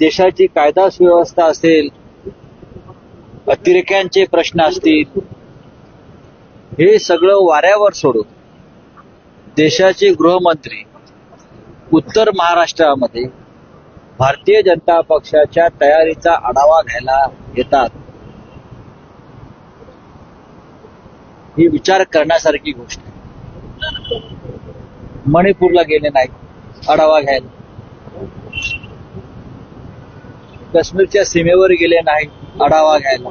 देशाची कायदा सुव्यवस्था असेल अतिरेक्यांचे प्रश्न असतील हे सगळं वाऱ्यावर सोडून देशाचे गृहमंत्री उत्तर महाराष्ट्रामध्ये भारतीय जनता पक्षाच्या तयारीचा आढावा घ्यायला येतात. ही विचार करण्यासारखी गोष्ट आहे. मणिपूरला गेले नाही आढावा घ्यायला. काश्मीरच्या सीमेवर गेले नाही आढावा घ्यायला.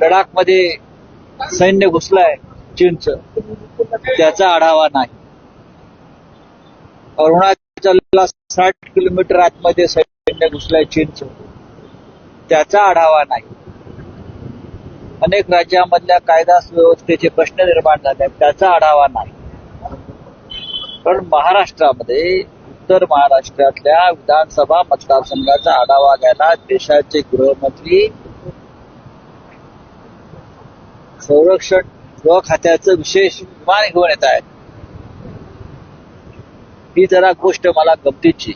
लडाखमध्ये सैन्य घुसलंय चीनच. त्याचा आढावा नाही. अरुणाचलला साठ किलोमीटर आतमध्ये सैन्य घुसलंय चीनच. त्याचा आढावा नाही. अनेक राज्यामधल्या कायदा सुव्यवस्थेचे प्रश्न निर्माण झाले त्याचा आढावा नाही. पण महाराष्ट्रामध्ये उत्तर महाराष्ट्रातल्या विधानसभा मतदारसंघाचा आढावा घ्यायला देशाचे गृहमंत्री संरक्षण गृह खात्याचं विशेष विमान घेऊन येत आहेत. ही जरा गोष्ट मला गमतीची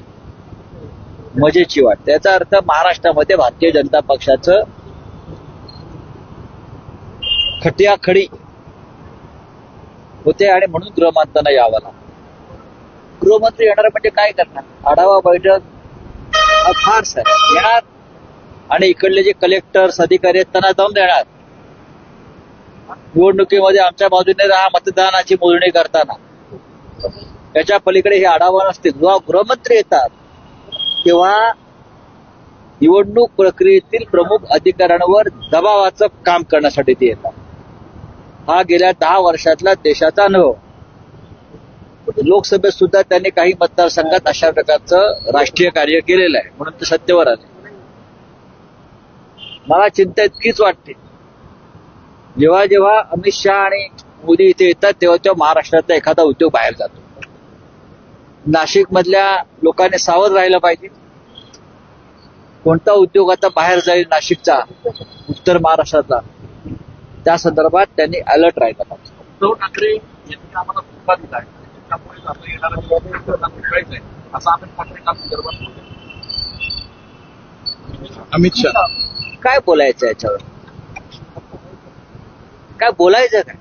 मजेची वाटते. याचा अर्थ महाराष्ट्रामध्ये भारतीय जनता पक्षाचं खटियाखडी होते आणि म्हणून गृहमंत्र्यांना यावं लागतं. गृहमंत्री येणार म्हणजे काय करणार? आढावा बैठक हा फार्स येणार. आणि इकडले जे कलेक्टर्स अधिकारी आहेत त्यांना जाऊन देणार. निवडणुकीमध्ये आमच्या बाजूने राहा मतदानाची मोजणी करताना. त्याच्या पलीकडे हे आढावा नसतील. जेव्हा गृहमंत्री येतात तेव्हा निवडणूक प्रक्रियेतील प्रमुख अधिकाऱ्यांवर दबावाचं काम करण्यासाठी ते येतात. हा गेल्या दहा वर्षातला देशाचा अनुभव. लोकसभेत सुद्धा त्यांनी काही मतदारसंघात अशा प्रकारचं राष्ट्रीय कार्य केलेलं आहे म्हणून ते सत्तेवर आले. मला चिंता इतकीच वाटते. जेव्हा जेव्हा अमित शहा आणि मोदी इथे येतात तेव्हा तेव्हा महाराष्ट्रातला एखादा उद्योग बाहेर जातो. नाशिक मधल्या लोकांनी सावध राहिलं पाहिजे. कोणता उद्योग आता बाहेर जाईल नाशिकचा उत्तर महाराष्ट्रातला? त्या संदर्भात त्यांनी अलर्ट राहिला पाहिजे. उद्धव ठाकरे यांनी आम्हाला धोका दिला आहे. त्यामुळे आपलं येणारा निवडणुकीचा मुंबईच आहे असं आपण पत्रकार संदर्भात बोलतो. अमित शहा. काय बोलायचं याच्यावर? काय बोलायचं काय?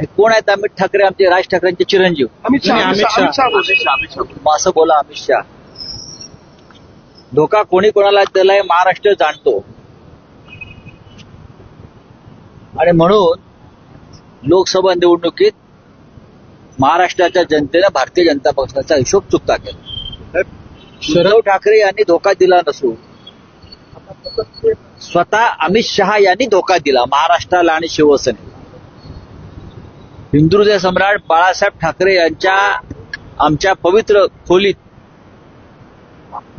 हे कोण आहेत अमित ठाकरे? आमचे राज ठाकरेंचे चिरंजीव. अमित शहा अमित शहा शहा. अमित शहा. अमित शहा. मग असं बोला अमित शहा. धोका कोणी कोणाला दिलाय महाराष्ट्र जाणतो. आणि म्हणून लोकसभा निवडणुकीत महाराष्ट्राच्या जनतेनं भारतीय जनता पक्षाचा हिशोब चुकता केला. उद्धव ठाकरे यांनी धोका दिला नसून स्वतः अमित शहा यांनी धोका दिला महाराष्ट्राला आणि शिवसेनेला. हिंदुहृदय सम्राट बाळासाहेब ठाकरे यांच्या आमच्या पवित्र खोलीत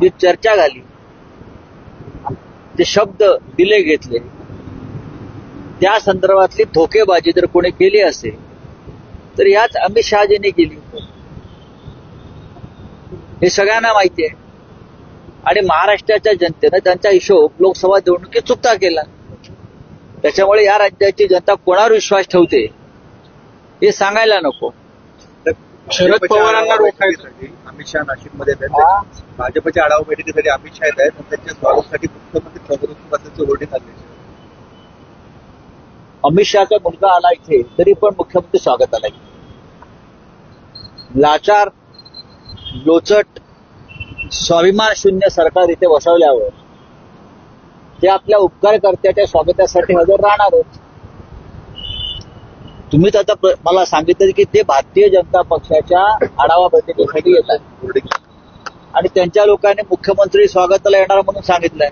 जी चर्चा झाली ते शब्द दिले घेतले. त्या संदर्भातली धोकेबाजी जर कोणी केली असेल तर याच अमित शहाजींनी केली. हे सगळ्यांना माहिती आहे. आणि महाराष्ट्राच्या जनतेनं त्यांचा हिशोब लोकसभा निवडणुकीत चुकता केला. त्याच्यामुळे या राज्याची जनता कोणावर विश्वास ठेवते हे सांगायला नको. शरद पवारांना रोखायचं अमित शहा नाशिकमध्ये भाजपच्या आढावा बैठकीसाठी अमित शहा येत आहेत. त्यांच्या स्वागतासाठी मुख्यमंत्री होर्डिंग आणले अमित शहाचा मुलगा आला इथे तरी पण मुख्यमंत्री स्वागताला गेले. लाचार लोचट स्वाभिमान शून्य सरकार इथे बसवल्यावर ते आपल्या उपकारकर्त्याच्या स्वागतासाठी हजर राहणारच तुम्हीच आता मला सांगितलं की ते भारतीय जनता पक्षाच्या आढावा बैठकीसाठी येतात. होर्डिंग आणि त्यांच्या लोकांनी मुख्यमंत्री स्वागताला येणार म्हणून सांगितलंय.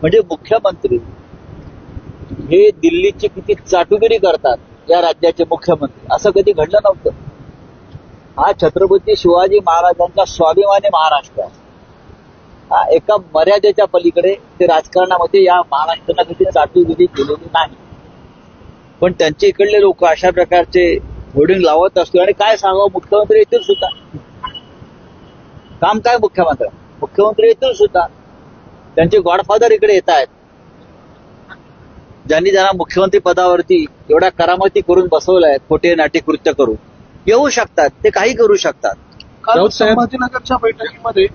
म्हणजे मुख्यमंत्री हे दिल्लीची किती चाटुगिरी करतात या राज्याचे मुख्यमंत्री. असं कधी घडलं नव्हतं. हा छत्रपती शिवाजी महाराजांचा स्वाभिमानी महाराष्ट्र आहे. हा एका मर्यादेच्या पलीकडे ते राजकारणामध्ये या महाराष्ट्राला कधी चाटुगिरी केलेली नाही. पण त्यांचे इकडले लोक अशा प्रकारचे होर्डिंग लावत असतो आणि काय सांगावं मुख्यमंत्री येतील सुद्धा. काम काय मुख्यमंत्री? मुख्यमंत्री येतील सुद्धा. त्यांचे गॉडफादर इकडे येत आहेत. ज्यांनी त्यांना मुख्यमंत्री पदावरती एवढ्या करामती करून बसवलंय खोटे नाटी कृत्य करून येऊ शकतात ते काही करू शकतात. काल संभाजीनगरच्या बैठकीमध्ये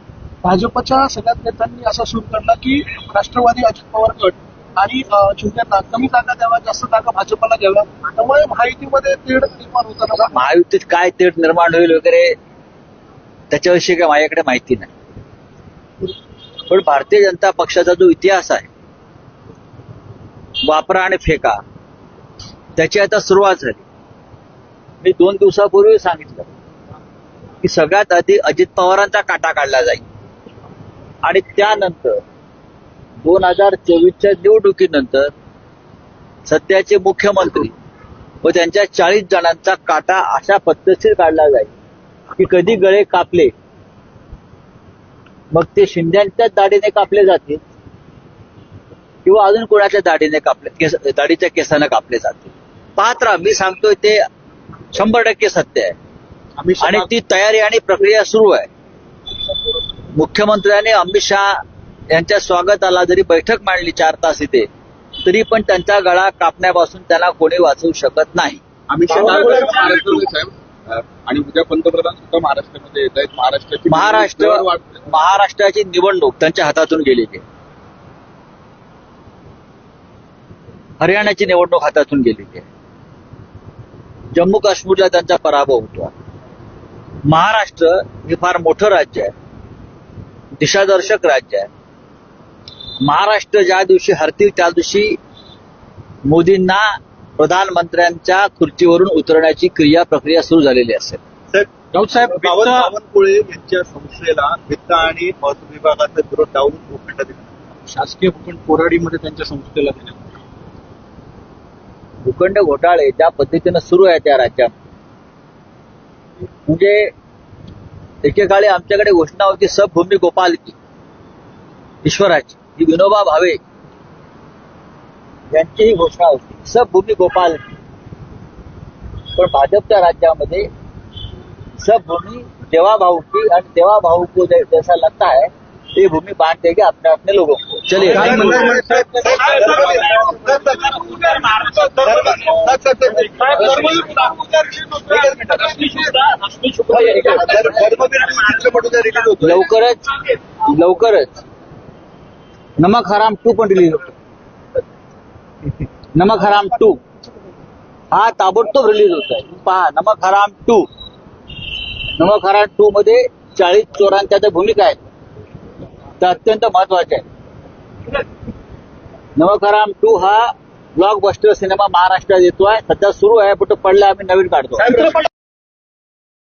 भाजपच्या सगळ्याच नेत्यांनी असा सूर काढला की राष्ट्रवादी अजित पवार गट आणि चिंत्यांना कमी जागा द्याव्या जास्त जागा भाजपला द्याव्या त्यामुळे महायुतीमध्ये तेढ निर्माण होताना महायुतीत काय तेढ निर्माण होईल वगैरे त्याच्याविषयी काय माझ्याकडे माहिती नाही. पण भारतीय जनता पक्षाचा जो इतिहास आहे वापरा आणि फेका. त्याची आता सुरुवात झाली. मी दोन दिवसापूर्वी सांगितलं की सगळ्यात आधी अजित पवारांचा काटा काढला जाईल. आणि त्यानंतर दोन हजार चोवीसच्या निवडणुकीनंतर सध्याचे मुख्यमंत्री व त्यांच्या चाळीस जणांचा काटा अशा पद्धतीने काढला जाईल की कधी गळे कापले. मग ते शिंद्यांच्याच दाढीने कापले जातील. किंवा अजून कोणाच्या दाढीने कापले केस दाढीच्या केसानं कापले जातील पाहत राहा मी सांगतोय ते शंभर टक्के सत्य आहे. आणि ती तयारी आणि प्रक्रिया सुरू आहे. मुख्यमंत्र्यांनी अमित शहा यांच्या स्वागताला जरी बैठक मांडली चार तास इथे तरी पण त्यांचा गळा कापण्यापासून त्यांना कोणी वाचवू शकत नाही. अमित शहा आणि उद्या पंतप्रधान सुद्धा महाराष्ट्रामध्ये येत आहेत महाराष्ट्राची महाराष्ट्र वाढते. महाराष्ट्राची निवडणूक त्यांच्या हातातून गेलेली आहे हरियाणाची निवडणूक हातातून गेलेली आहे. जम्मू काश्मीरला त्यांचा पराभव होतो. महाराष्ट्र हे फार मोठं राज्य आहे. दिशादर्शक राज्य आहे. महाराष्ट्र ज्या दिवशी हरतील त्या दिवशी मोदींना प्रधानमंत्र्यांच्या खुर्चीवरून उतरण्याची क्रिया प्रक्रिया सुरू झालेली असेल. तर राऊत साहेब बावन वित्त बावनकुळे यांच्या संस्थेला वित्त आणि महसूल विभागाचा विरोध डावून भूखंड दिला. शासकीय भूखंड कोराडीमध्ये त्यांच्या संस्थेला दिले. भूखंड घोटाळे ज्या पद्धतीनं सुरू आहे त्या राज्यात. म्हणजे एकेकाळी आमच्याकडे घोषणा होती सबभूमी गोपाल की ईश्वराची ही विनोबा भावे यांची ही घोषणा होती. सबभूमी गोपाल गोपालकी पण भाजपच्या राज्यामध्ये सबभूमी देवा भाऊ की आणि देवा भाऊ को जैसा लगता है ये भूमि बांट देंगे अपने अपने लोगों को। चलिए। लवकरच लवकरच। नमक हराम टू पण रिलीज होतो नमक हराम टू. हा ताबडतोब रिलीज होत आहे. पहा नमक हराम टू. नमक हराम टू मध्ये चाळीस चोरांच्या त्या भूमिका आहेत. तर अत्यंत महत्त्वाचे आहे. नवकराम टू हा ब्लॉकबस्टर सिनेमा महाराष्ट्रात येतोय. सध्या सुरू आहे पण तो पडला आम्ही नवीन काढतो.